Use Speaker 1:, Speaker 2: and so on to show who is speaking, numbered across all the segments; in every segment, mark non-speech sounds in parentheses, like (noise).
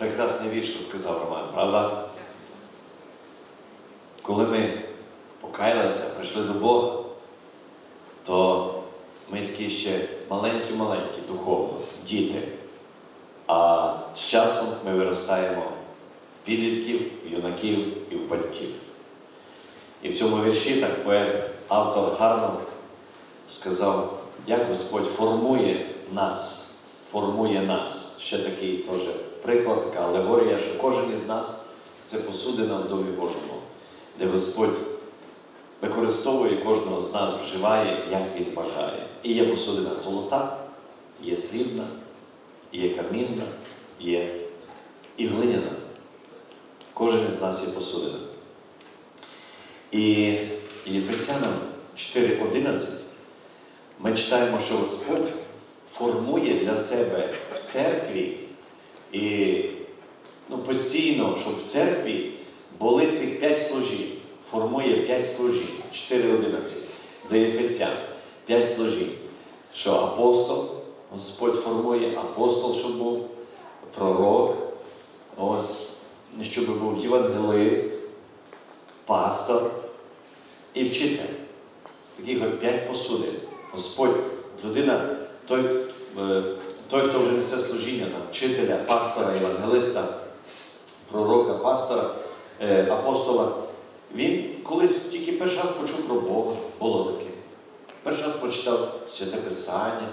Speaker 1: прекрасний вірш сказав Роман, правда? Коли ми покаялися, прийшли до Бога, то ми такі ще маленькі-маленькі духовно, діти. А з часом ми виростаємо в підлітків, в юнаків і в батьків. І в цьому вірші так поет, автор гарно сказав, як Господь формує нас, формує нас. Ще такий теж приклад, така алегорія, що кожен із нас це посудина в Домі Божому, де Господь використовує кожного з нас, вживає, як він бажає. І є посудина золота, є срібна, є камінна, є і глиняна. Кожен із нас є посудина. І Єфесянам 4.11 ми читаємо, що Господь формує для себе в церкві і ну, постійно, щоб в церкві були цих п'ять служінь. Формує п'ять служінь, 4.11 до Єфесян. П'ять служінь. Що апостол, Господь формує апостол, щоб був, пророк, ось, щоб був євангелист, пастор і вчитель. З таких п'ять посудин. Господь, людина, той, е, той, хто вже несе служіння, там, вчителя, пастора, євангелиста, пророка, пастора, е, апостола, він колись тільки перший раз почув про Бога, було таке. Перший раз прочитав Святе Писання,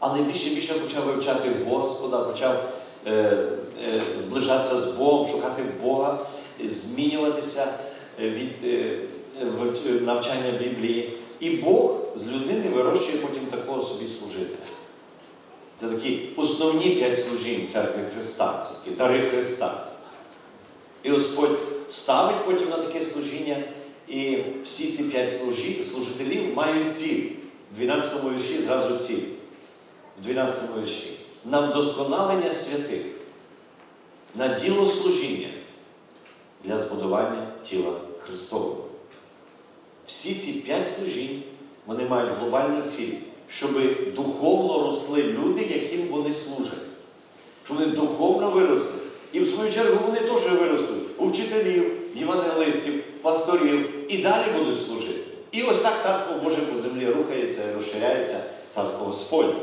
Speaker 1: але більше і більше почав вивчати Господа, почав е, е, зближатися з Богом, шукати Бога, змінюватися е, від е, навчання Біблії. І Бог з людини вирощує потім такого собі служителя. Це такі основні п'ять служінь церкви Христа, це такі дари Христа. І Господь ставить потім на таке служіння, і всі ці п'ять служителів мають ціль. В 12 вірші зразу ціль. В 12 вірші. На вдосконалення святих, на діло служіння для збудування тіла Христового. Всі ці п'ять служінь вони мають глобальну ціль, щоб духовно росли люди, яким вони служать. Щоб вони духовно виросли. І в свою чергу вони теж виростуть у вчителів, євангелистів, пасторів і далі будуть служити. І ось так царство Боже по землі рухається, і розширяється царство Господнє.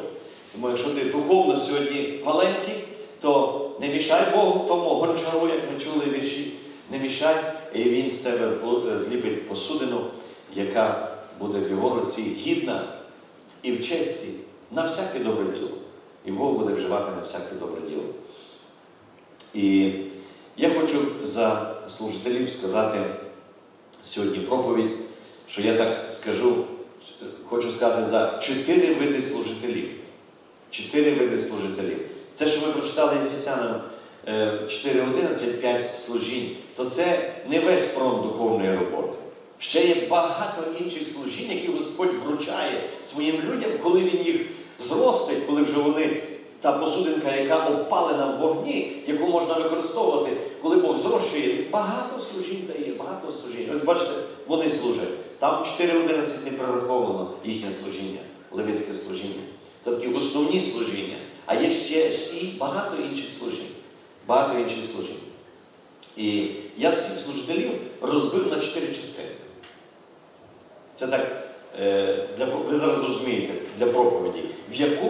Speaker 1: Тому якщо ти духовно сьогодні маленький, то не мішай Богу тому гончару, як ми чули вірші, не мішай, і він з тебе зліпить посудину, яка буде в його руці гідна і в честі на всяке добре діло. І Бог буде вживати на всяке добре діло. І я хочу за служителів сказати сьогодні проповідь, що я так скажу, хочу сказати за чотири види служителів. Чотири види служителів. Це, що ми прочитали Ефесянам е, 4.11, 5 служінь, то це не весь фронт духовної роботи. Ще є багато інших служінь, які Господь вручає своїм людям, коли Він їх зростить, коли вже вони та посудинка, яка опалена в вогні, яку можна використовувати, коли Бог зрощує, багато служінь дає, багато служінь. Ось бачите, вони служать. Там 4.11 не прораховано їхнє служіння, левицьке служіння. Це такі основні служіння. А є ще і багато інших служінь. Багато інших служінь. І я всіх служителів розбив на чотири частини. Це так, е, для, ви зараз розумієте, для проповіді, в, яко,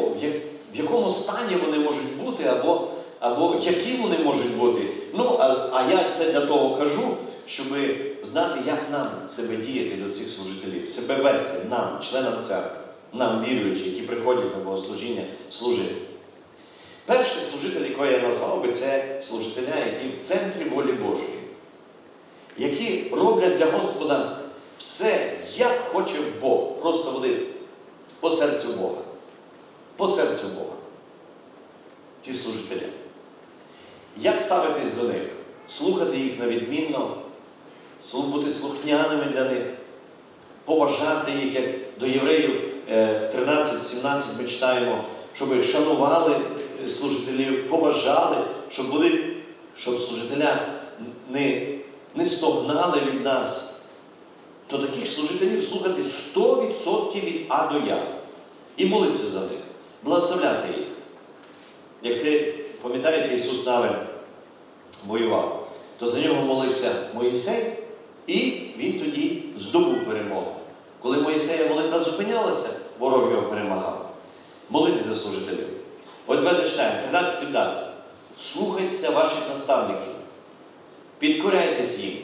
Speaker 1: в, якому стані вони можуть бути, або, або які вони можуть бути. Ну, а, а я це для того кажу, щоб знати, як нам себе діяти до цих служителів, себе вести нам, членам церкви, нам віруючі, які приходять на богослужіння, служити. Перший служитель, якого я назвав би, це служителя, які в центрі волі Божої, які роблять для Господа все, як хоче Бог. Просто вони по серцю Бога. По серцю Бога. Ці служителі. Як ставитись до них? Слухати їх навідмінно, слу- бути слухняними для них, поважати їх, як до євреїв е, 13-17 ми читаємо, щоб шанували е, служителів, поважали, щоб були, щоб служителя не, не стогнали від нас. То таких служителів слухати 100% від А до Я. І молитися за них, благословляти їх. Як це пам'ятаєте, Ісус Навин воював, то за нього молився Моїсей, і він тоді здобув перемогу. Коли Моїсея молитва зупинялася, ворог його перемагав. Молитися за служителів. Ось давайте читаємо, 13-17. Слухайтеся ваших наставників, підкоряйтесь їм,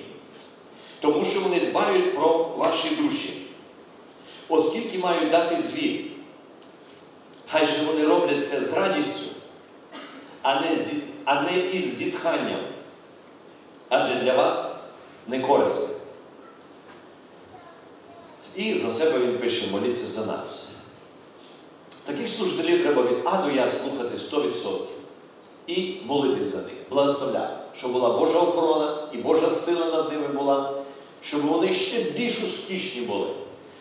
Speaker 1: тому що вони дбають про ваші душі, оскільки мають дати звіт. Хай же вони роблять це з радістю, а не, зі, а не із зітханням. Адже для вас не корисно. І за себе він пише, моліться за нас. Таких служителів треба від А до Я слухати 100% і молитись за них, благословляти, щоб була Божа охорона і Божа сила над ними була, щоб вони ще більш успішні були.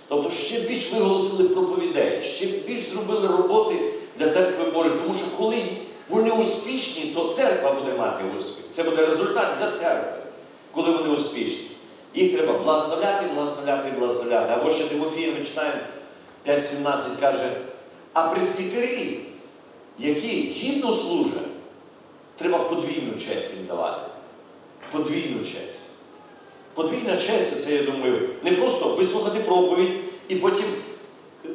Speaker 1: Тобто ще більш виголосили проповідей, ще більш зробили роботи для церкви Божої. Тому що коли вони успішні, то церква буде мати успіх. Це буде результат для церкви, коли вони успішні. Їх треба благословляти, благословляти, благословляти. Або ще Тимофія ми читаємо 5.17 каже, а пресвітері, які гідно служать, треба подвійну честь їм давати. Подвійну честь. Подвійна честь це, я думаю, не просто вислухати проповідь і потім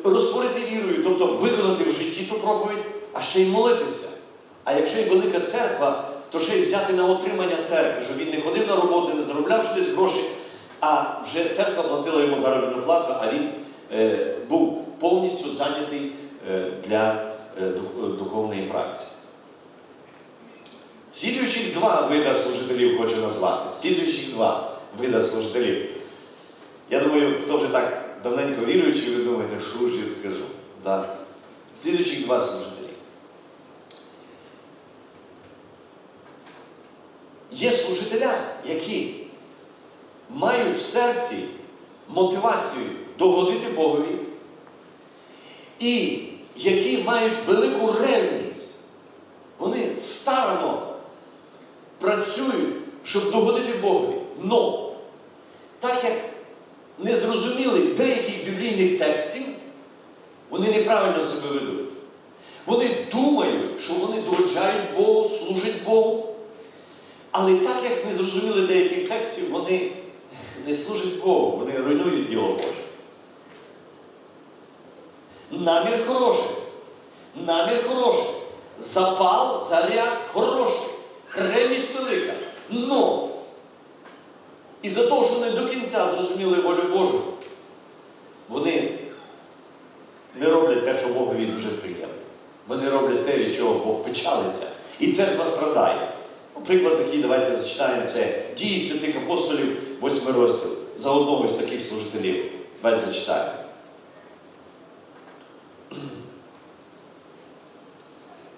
Speaker 1: розтворити вірою, тобто виконати в житті ту проповідь, а ще й молитися. А якщо й велика церква, то ще й взяти на отримання церкви, щоб він не ходив на роботу, не заробляв десь гроші, а вже церква платила йому заробітну плату, а він е, був повністю зайнятий е, для е, дух- духовної праці. Слідуючих два вида служителів хочу назвати. Слідуючих два вида служителів. Я думаю, хто вже так давненько віруючий, ви думаєте, що ж я скажу. Да. Слідуючих два служителі. Є служителя, які мають в серці мотивацію догодити Богові, і які мають велику ревність. Вони старано працюють, щоб догодити Богові. Но, так як не зрозуміли деяких біблійних текстів, вони неправильно себе ведуть. Вони думають, що вони догоджають Богу, служать Богу. Але так як не зрозуміли деяких текстів, вони не служать Богу, вони руйнують діло Боже. Намір хороший. Намір хороший. Запал, заряд хороший. Ревність велика. Но із-за того, що не до кінця зрозуміли волю Божу, вони не роблять те, що Богові дуже приємно. Вони роблять те, від чого Бог печалиться. І церква страдає. Приклад такий, давайте зачитаємо це дії святих апостолів, 8 розділ, за одного з таких служителів. Давайте зачитаємо. (clears throat)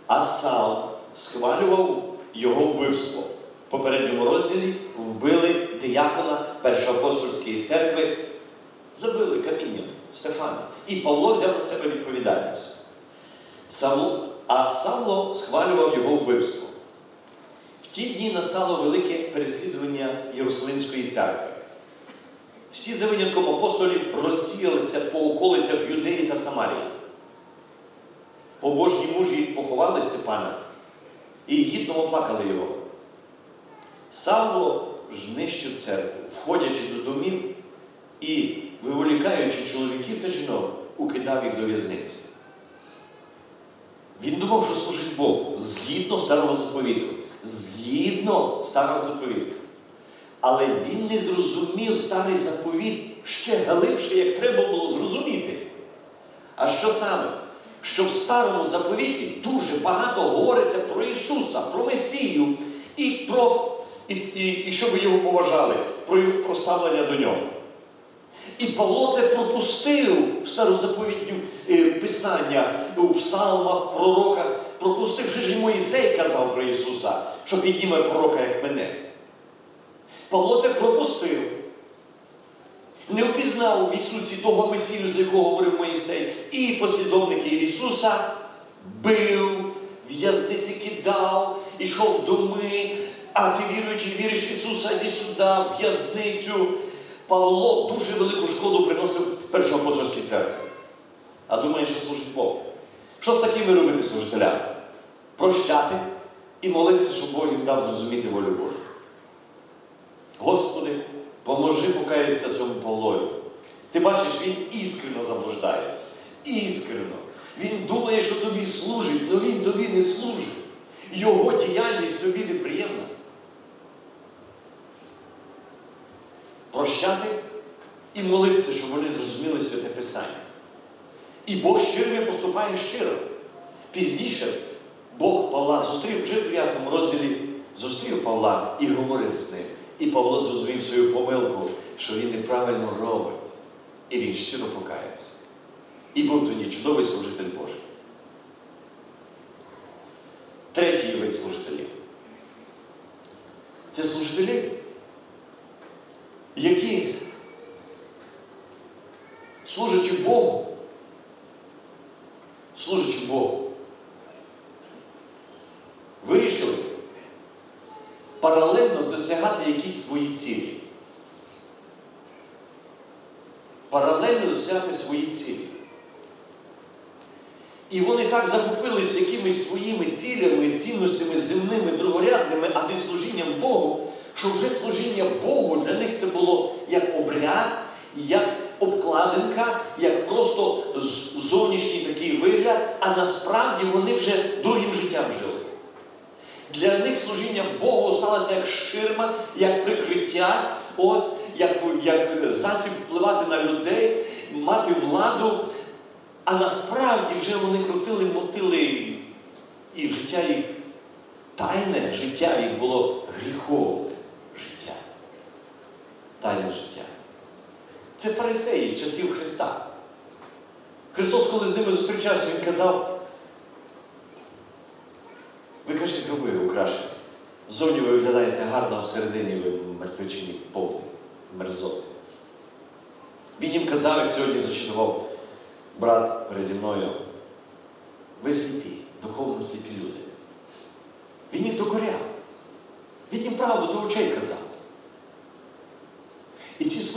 Speaker 1: А Сал схвалював його вбивство. Попередньому розділі вбили диякона Першоапостольської церкви, забили камінням Стефана. І Павло взяв на себе відповідальність. А Савло схвалював його вбивство. В ті дні настало велике переслідування Єрусалимської церкви. Всі за винятком апостолів розсіялися по околицях Юдеї та Самарії. Побожні мужі поховали Степана і гідно оплакали його. Савло ж нищив церкву, входячи до домів і, виволікаючи чоловіків та жінок, укидав їх до в'язниці. Він думав, що служить Богу згідно старого заповіту. Згідно старого заповіту. Але він не зрозумів старий заповіт ще глибше, як треба було зрозуміти. А що саме? Що в старому заповіті дуже багато говориться про Ісуса, про Месію і про і, і, і щоб його поважали, про, ставлення до нього. І Павло це пропустив в старозаповітню е, писання у псалмах, пророках. Пропустив, що ж і Моїсей казав про Ісуса, що підніме пророка, як мене. Павло це пропустив. Не впізнав в Ісусі того Месію, з якого говорив Моїсей, і послідовників Ісуса бив, в'язниці кидав, ішов в доми, а ти віруючи, віриш Ісуса, йди сюди, в'язницю. Павло дуже велику шкоду приносив першоапостольській церкві. А думає, що служить Богу. Що з такими робити служителями? Прощати і молитися, щоб Бог їм дав зрозуміти волю Божу. Господи, поможи покаятися цьому Павлові. Ти бачиш, він іскрено заблуждається. Іскрено. Він думає, що тобі служить, але він тобі не служить. Його діяльність тобі неприємна. Прощати і молитися, щоб вони зрозуміли святе Писання. І Бог щирими поступає щиро. Пізніше Бог Павла зустрів вже в 9 розділі, зустрів Павла і говорив з ним. І Павло зрозумів свою помилку, що він неправильно робить. І він щиро покаявся. І був тоді чудовий служитель Божий. Третій вид служителів. Це служителі, які, служачи Богу, служачи Богу, вирішили паралельно досягати якісь свої цілі. Паралельно досягати свої цілі. І вони так захопились якимись своїми цілями, цінностями земними, другорядними, а не служінням Богу, що вже служіння Богу для них це було як обряд, як обкладинка, як просто зовнішній такий вигляд, а насправді вони вже другим життям жили. Для них служіння Богу сталося як ширма, як прикриття, ось, як, як засіб впливати на людей, мати владу. А насправді вже вони крутили, мотили, і життя їх, тайне життя їх було гріховне життя. Тайне життя. Це фарисеї часів Христа. Христос, коли з ними зустрічався, Він казав, ви кажете, гроби украшені. Зовні ви виглядаєте гарно, а всередині ви мертвечині повні, мерзоти. Він їм казав, як сьогодні зачитував брат переді мною, ви сліпі, духовно сліпі люди. Він їх докоряв. Він їм правду до очей казав.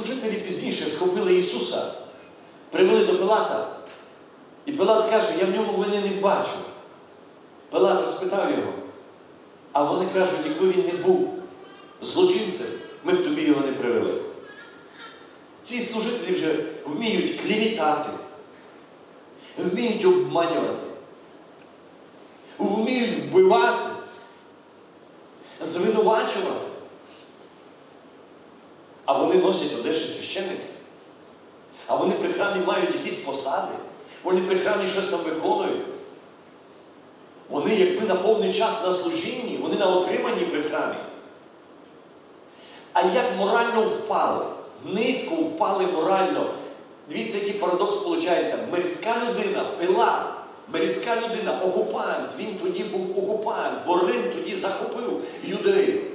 Speaker 1: Служителі пізніше схопили Ісуса, привели до Пилата. І Пилат каже, я в ньому вини не бачу. Пилат розпитав його. А вони кажуть, якби він не був злочинцем, ми б тобі його не привели. Ці служителі вже вміють клівітати, вміють обманювати, вміють вбивати, звинувачувати. А вони носять одежі священника. А вони при храмі мають якісь посади. Вони при храмі щось там виконують. Вони, якби на повний час на служінні, вони на отриманні при храмі. А як морально впали, низько впали морально. Дивіться, який парадокс виходить. Мирська людина, Пилат, мирська людина, окупант, він тоді був окупант, бо Рим тоді захопив юдеїв.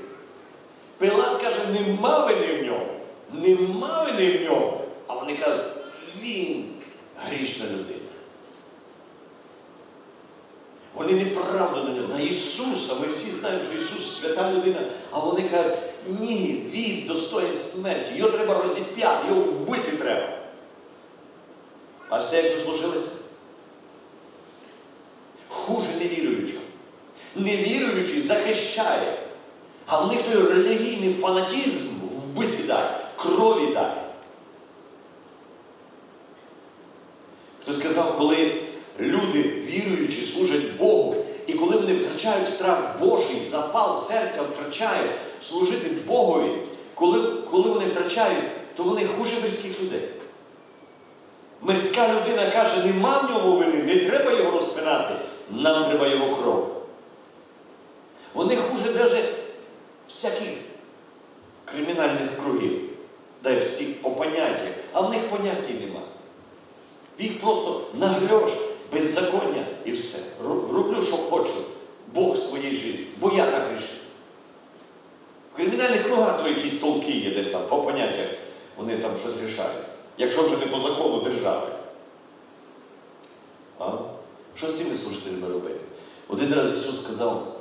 Speaker 1: Пилат каже, нема вини в ньому, нема вини в ньому. А вони кажуть, він грішна людина. Вони неправду на нього, на Ісуса. Ми всі знаємо, що Ісус свята людина. А вони кажуть, ні, він достоїн смерті. Його треба розіп'яти, його вбити треба. Бачите, як дослужилися? Хуже невіруючого. Невіруючий захищає. А в них той релігійний фанатізм вбити дає, крові дає. Хтось сказав, коли люди віруючі служать Богу, і коли вони втрачають страх Божий, запал серця втрачають служити Богові, коли, коли вони втрачають, то вони хуже мирських людей. Мирська людина каже, нема в ньому вини, не треба його розпинати, нам треба його кров. Вони хуже навіть всяких кримінальних кругів, де всіх по поняттях, а в них поняття нема. Їх просто нагреш беззаконня і все. Роблю, що хочу. Бог в своїй житті, бо я так рішив. В кримінальних кругах то якісь толки є десь там, по поняттях, вони там щось рішають. Якщо вже не по закону держави. А? Що з цими служителями робити? Один раз Ісус сказав,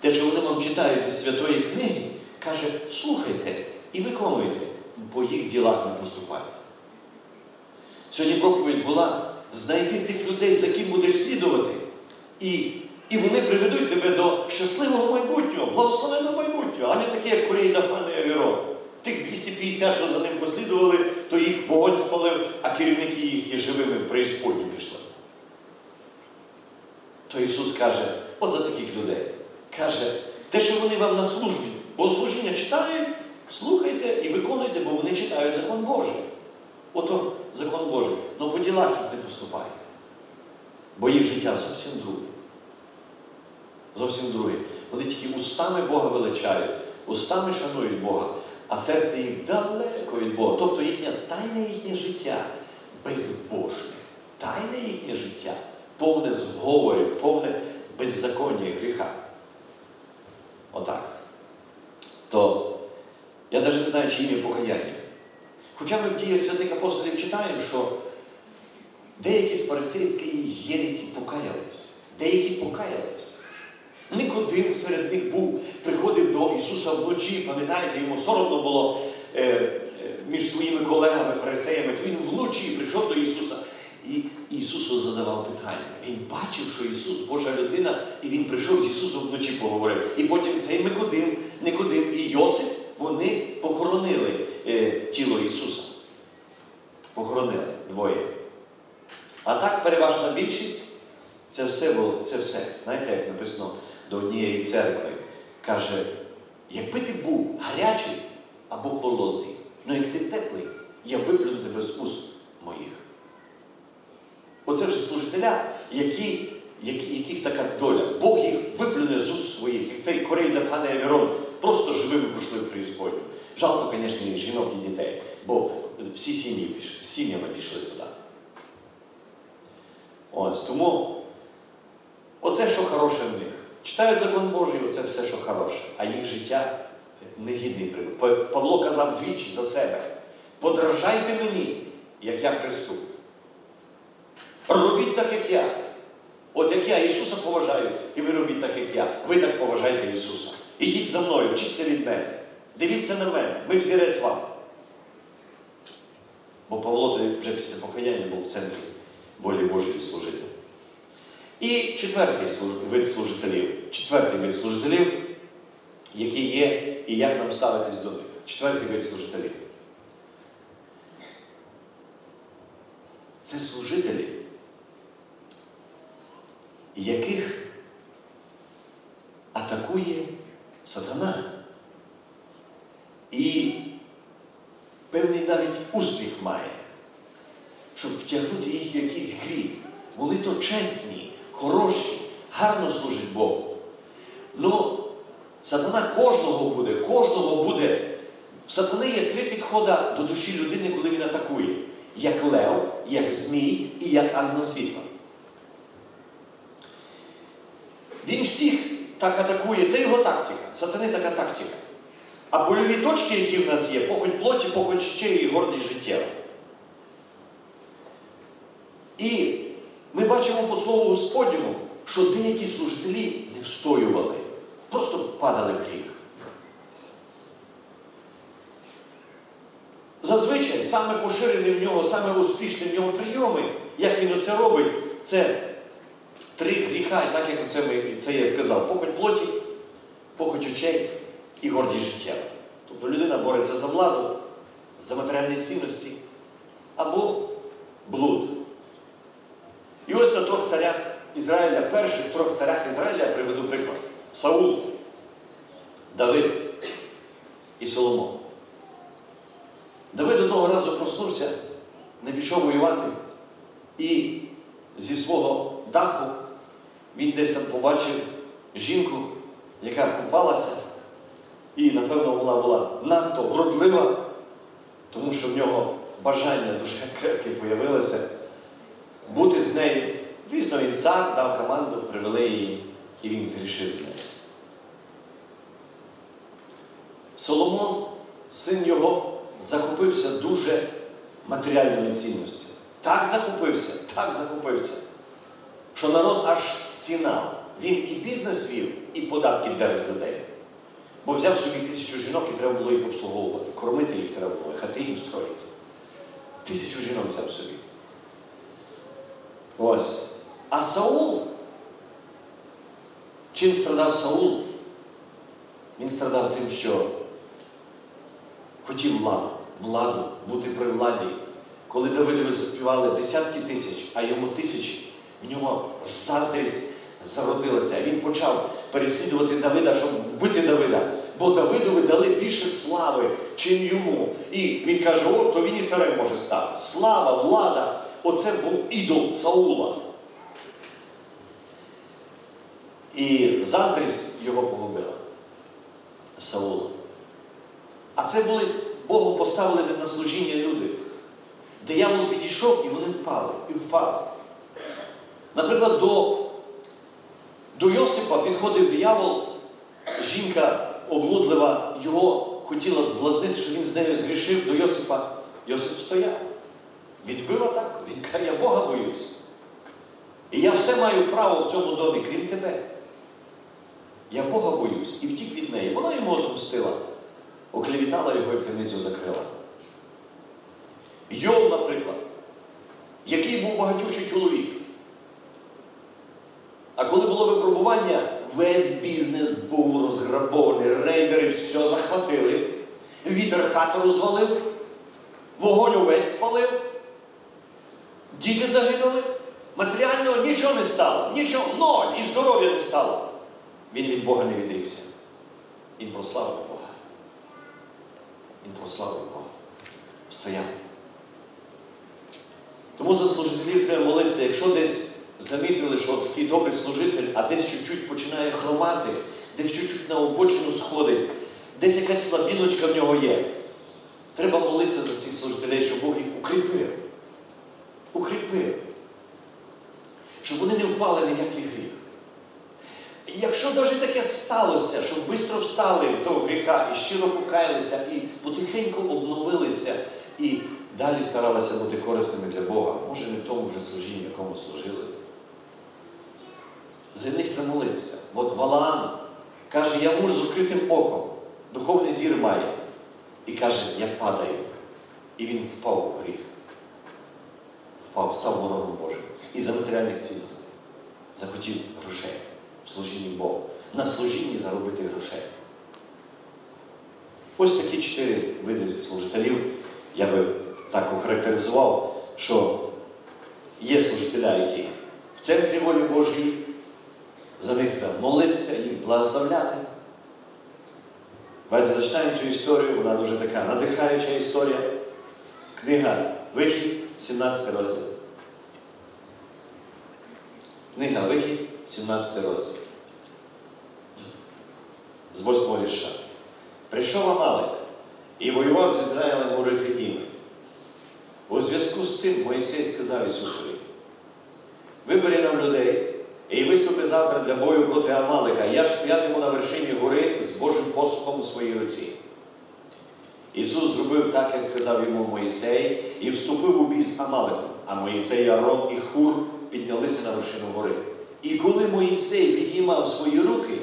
Speaker 1: те, що вони вам читають із святої книги, каже, слухайте і виконуйте, по їх ділах не поступайте. Сьогодні проповідь була знайти тих людей, за ким будеш слідувати, і І вони приведуть тебе до щасливого майбутнього, благословенного майбутнього, а не таке, як Корей Дафан і Авірон. Тих 250, що за ним послідували, то їх вогонь спалив, а керівники їхні живими в преісподню пішли. То Ісус каже, о за таких людей. Каже, те, що вони вам на службі, богослужіння читають, слухайте і виконуйте, бо вони читають закон Божий. Ото закон Божий. Ну по ділах їх не поступає. Бо їх життя зовсім друге. Зовсім друге. Вони тільки устами Бога величають, устами шанують Бога, а серце їх далеко від Бога. Тобто їхнє тайне їхнє життя безбожне. Тайне їхнє життя повне зговорів, повне беззаконня і гріха. Отак. То я навіть не знаю, чи ім'я покаяння. Хоча ми в діях святих апостолів читаємо, що деякі з фарисейської єресі покаялись, деякі покаялись. Никодим серед них був, приходив до Ісуса вночі, пам'ятаєте, йому соромно було е, е, між своїми колегами, фарисеями, то він вночі прийшов до Ісуса і Ісусу задавав питання. Він бачив, що Ісус Божа людина, і Він прийшов з Ісусом вночі поговорив. І потім цей Никодим, Никодим і Йосип, вони похоронили е, тіло Ісуса. Похоронили двоє. А так переважна більшість це все було, це все. Знаєте, як написано до однієї церкви, каже, якби ти був гарячий або холодний, ну як ти теплий, я виплюну тебе з уст моїх. Служителя, які, які, яких така доля. Бог їх виплюне з своїх, як цей корей Дафане Авірон, просто живими пройшли в преісподню. Жалко, звісно, жінок і дітей, бо всі сім'ї пішли, сім'ями пішли туди. Ось тому оце, що хороше в них. Читають закон Божий, оце все, що хороше, а їх життя негідний приклад. Павло казав двічі за себе. Подражайте мені, як я Христу. Робіть так, як я. От як я Ісуса поважаю, і ви робіть так, як я. Ви так поважаєте Ісуса. Ідіть за мною, вчіться від мене. Дивіться на мене, ми взірець вам. Бо Павло вже після покаяння був в центрі волі Божої служити. І четвертий вид служителів. Четвертий вид служителів, який є, і як нам ставитись до них. Четвертий вид служителів. Це служителі, яких атакує сатана. І певний навіть успіх має, щоб втягнути їх в якийсь гріх. Вони то чесні, хороші, гарно служать Богу. Ну, сатана кожного буде, кожного буде. В сатани є три підходи до душі людини, коли він атакує. Як лев, як змій і як ангел світла. Він всіх так атакує, це його тактика. Сатани така тактика. А больові точки, які в нас є, похоть плоті, похоть ще і гордість життєва. І ми бачимо по слову Господньому, що деякі служителі не встоювали, просто падали в гріх. Зазвичай саме поширений в нього, саме успішні в нього прийоми, як він оце робить, це три гріха, і так як це, ми, це я сказав, похоть плоті, похоть очей і гордість життєва. Тобто людина бореться за владу, за матеріальні цінності або блуд. І ось на трьох царях Ізраїля, перших трьох царях Ізраїля я приведу приклад. Саул, Давид і Соломон. Давид одного разу проснувся, не пішов воювати, і зі свого даху він десь там побачив жінку, яка купалася, і, напевно, вона була надто вродлива, тому що в нього бажання дуже крепке появилося бути з нею. Звісно, він цар дав команду, привели її, і він зрішив з нею. Соломон, син його, захопився дуже матеріальною цінністю. Так захопився, так захопився, що народ аж стінав. Він і бізнес вів, і податки дер з людей. Бо взяв собі тисячу жінок і треба було їх обслуговувати. Кормити їх треба було, хати їм строїти. Тисячу жінок взяв собі. Ось. А Саул Чим страдав Саул? Він страдав тим, що хотів владу, владу, бути при владі. Коли Давидові заспівали десятки тисяч, а йому тисячі, в нього заздрість зародилася. Він почав переслідувати Давида, щоб вбити Давида. Бо Давидові дали більше слави, чим йому. І він каже: о, то він і царем може стати. Слава, влада. Оце був ідол Саула. І заздрість його погубила. Саула. А це були Богом поставлені на служіння люди. Диявол підійшов і вони впали. І впали. Наприклад, до, до Йосипа підходив диявол, жінка облудлива, його хотіла зблазнити, що він з нею згрішив до Йосипа. Йосип стояв. Відбив атаку. Він каже, я Бога боюсь. І я все маю право в цьому домі, крім тебе. Я Бога боюсь і втік від неї. Вона йому отпустила, оклевітала його і в темницю закрила. Йов, наприклад, який був багатючий чоловік. А коли було випробування, весь бізнес був розграбований, рейдери все захватили, вітер хату розвалив, вогонь овець спалив, діти загинули, матеріально нічого не стало, нічого, ноль, і здоров'я не стало. Він від Бога не відрікся. Він прославив Бога. Він прославив Бога. Стояв. Тому за служителів треба молитися, якщо десь замітили, що такий добрий служитель, а десь чуть-чуть починає хромати, десь чуть-чуть на обочину сходить, десь якась слабіночка в нього є. Треба молитися за цих служителей, щоб Бог їх укріпив. Укріпив. Щоб вони не впали ні в який гріх. І якщо навіть таке сталося, щоб швидко встали до гріха і щиро покаялися, і потихеньку обновилися, і далі старалися бути корисними для Бога, може не в тому вже служінні, якому служили. За них треба молитися. От Валаам каже, я муж з відкритим оком, духовний зір має. І каже, я падаю. І він впав у гріх. Впав, став ворогом Божим. І за матеріальних цінностей. Захотів грошей в служінні Богу. На служінні заробити грошей. Ось такі чотири види служителів. Я би так охарактеризував, що є служителя, які в центрі волі Божої, за них треба молитися, їх благословляти. Давайте зачитаємо цю історію, вона дуже така надихаюча історія. Книга Вихід, 17 розділ. Книга Вихід, 17 розділ. З 8 вірша. Прийшов Амалик і воював з Ізраїлем у Рефідімі. У зв'язку з цим Моїсей сказав Ісусові, вибери нам людей і виступи завтра для бою проти Амалика. Я ж стоятиму на вершині гори з Божим посухом у своїй руці. Ісус зробив так, як сказав йому Моїсей, і вступив у бій з Амаликом. А Моїсей, Арон і Хур піднялися на вершину гори. І коли Моїсей підіймав свої руки,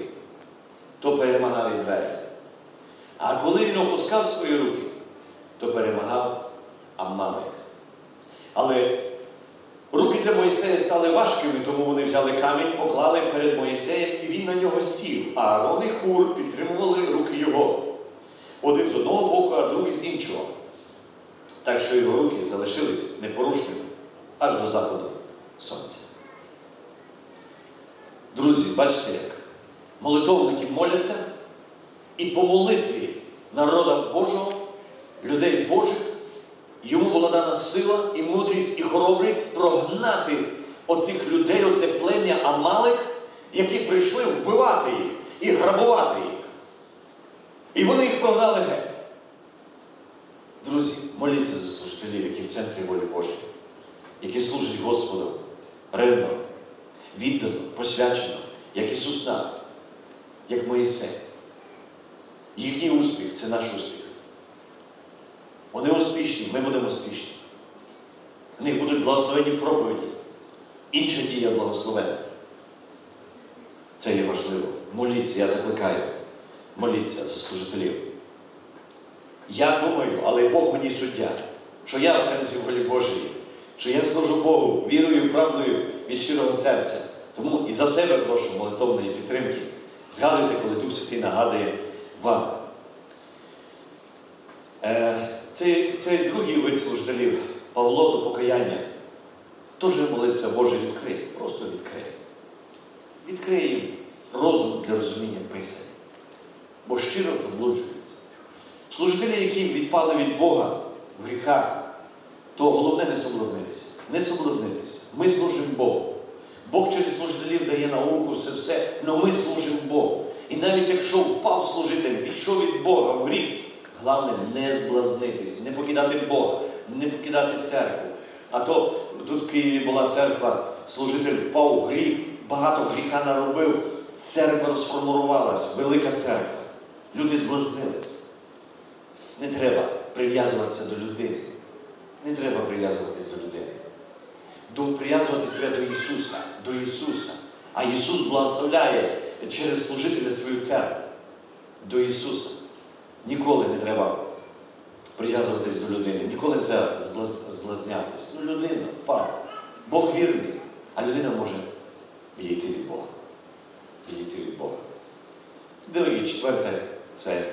Speaker 1: то перемагав Ізраїль. А коли він опускав свої руки, то перемагав Амалик. Але руки для Моїсея стали важкими, тому вони взяли камінь, поклали перед Моїсеєм, і він на нього сів. А Аарон і Хур підтримували руки його. Один з одного боку, а другий з іншого. Так що його руки залишились непорушними аж до заходу сонця. Друзі, бачите як? Молитовники моляться, і по молитві народа Божого, людей Божих, йому була дана сила і мудрість, і хоробрість прогнати оцих людей, оце плем'я Амалик, які прийшли вбивати їх і грабувати їх. І вони їх прогнали геть. Друзі, моліться за служителів, які в центрі волі Божої, які служать Господу ревно, віддано, посвячено, як Ісус нам, як Моїсей. Їхній успіх це наш успіх. Вони успішні, ми будемо успішні. В них будуть благословені проповіді. Інша дія благословена. Це є важливо. Моліться, я закликаю. Моліться за служителів. Я думаю, але Бог мені суддя, що я в волі Божої, що я служу Богу вірою правдою від щирого серця. Тому і за себе прошу молитовної підтримки. Згадуйте, коли Дух Святий нагадує вам. Е, Цей, цей другий вид служителів, Павло до покаяння, теж молиться Боже відкриє, просто відкриє. Відкриє їм розум для розуміння Писання, бо щиро заблуджуються. Служителі, які відпали від Бога в гріхах, то головне не соблазнитися. Не соблазнитися. Ми служимо Богу. Бог через служителів дає науку, все все, але ми служимо Богу. І навіть якщо впав служитель, відійшов від Бога в гріх, головне не зблазнитись, не покидати Бога, не покидати церкву. А то тут в Києві була церква, служитель впав у гріх, багато гріха наробив, церква розформувалась, велика церква. Люди зблазнились. Не треба прив'язуватися до людини. Не треба прив'язуватись до людини. До, прив'язуватись треба до Ісуса, до Ісуса. А Ісус благословляє через служителя свою церкву. До Ісуса. Ніколи не треба прив'язуватись до людини, ніколи не треба зблаз- зблазнятись. Ну, людина впала. Бог вірний, а людина може відійти від Бога. Відійти від Бога. Дорогі, четверте це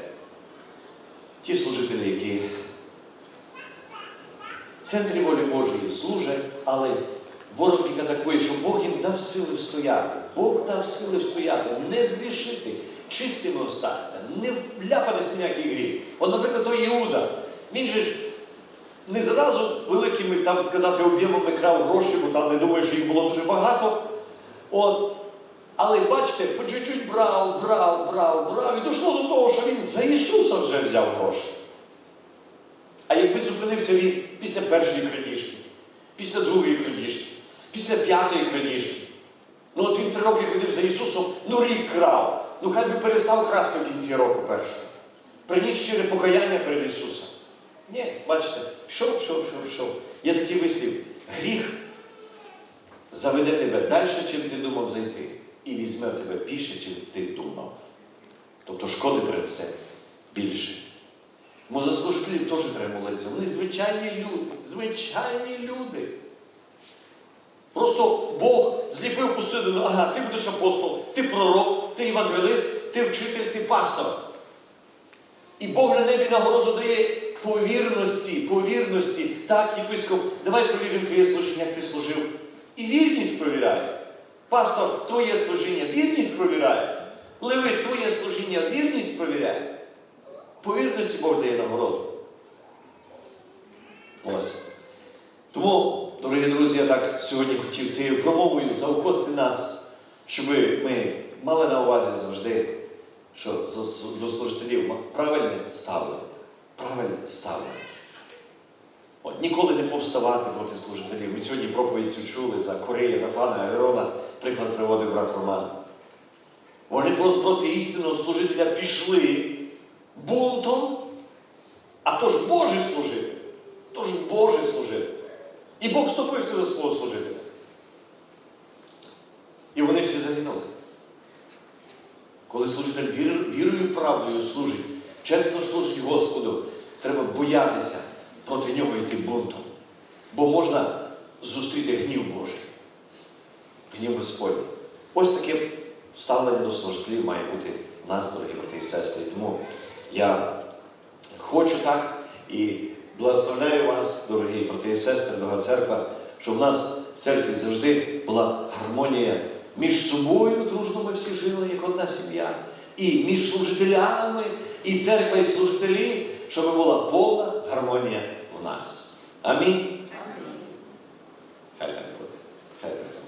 Speaker 1: ті служителі, які в центрі волі Божої служать, але ворог їх атакує, що Бог їм дав сили встояти. Бог дав сили встояти, не згрішити, чистими остатися, не вляпатись ніякий гріх. От, наприклад, той Іуда, він же ж не зразу великими, там сказати, об'ємами крав гроші, бо там не думаю, що їх було дуже багато. От. Але бачите, по чуть-чуть брав, брав, брав, брав, і дійшло до того, що він за Ісуса вже взяв гроші. А якби зупинився він після першої крадіжки, після другої крадіжки, після п'ятої крадіжки. Ну от він три роки ходив за Ісусом, ну рік крав. Ну хай би перестав красти в кінці року першого. Приніс щире покаяння перед Ісусом. Ні, бачите, пішов, пішов, пішов, пішов. Є такий вислів. Гріх заведе тебе далі, чим ти думав зайти. І візьме в тебе більше, чим ти думав. Тобто шкоди себе більше. Тому за служителів теж треба молитися. Вони звичайні люди, звичайні люди. Просто Бог зліпив посудину, ага, ти будеш апостол, ти пророк, ти евангелист, ти вчитель, ти пастор. І Бог на небі нагороду дає по вірності, по вірності. Так, єпископ, давай провіримо твоє служіння, як ти служив. І вірність провіряє. Пастор, твоє служіння, вірність провіряє. Левит, твоє служіння, вірність провіряє. По вірності Бог дає нагороду. Ось. Тому, дорогі друзі, я так сьогодні хотів цією промовою заохотити нас, щоб ми мали на увазі завжди, що до служителів правильне ставлення. Правильне ставлення. От, ніколи не повставати проти служителів. Ми сьогодні проповідь цю чули за Корея, Нафана, Агерона, приклад приводив брат Роман. Вони проти істинного служителя пішли бунтом, а то ж Божий служитель, то ж Божий служитель. І Бог вступився за свого служителя. І вони всі загинули. Коли служитель вір, вірою і правдою служить, чесно служить Господу, треба боятися проти нього йти бунтом. Бо можна зустріти гнів Божий, гнів Господній. Ось таке ставлення до служителів має бути нас, дорогі брати і сестри. Тому я хочу так і благословляю вас, дорогі брати і сестри, дорога церква, щоб в нас в церкві завжди була гармонія між собою, дружно ми всі жили, як одна сім'я, і між служителями, і церква, і служителі, щоб була повна гармонія у нас. Амінь. Хай так буде. Хай так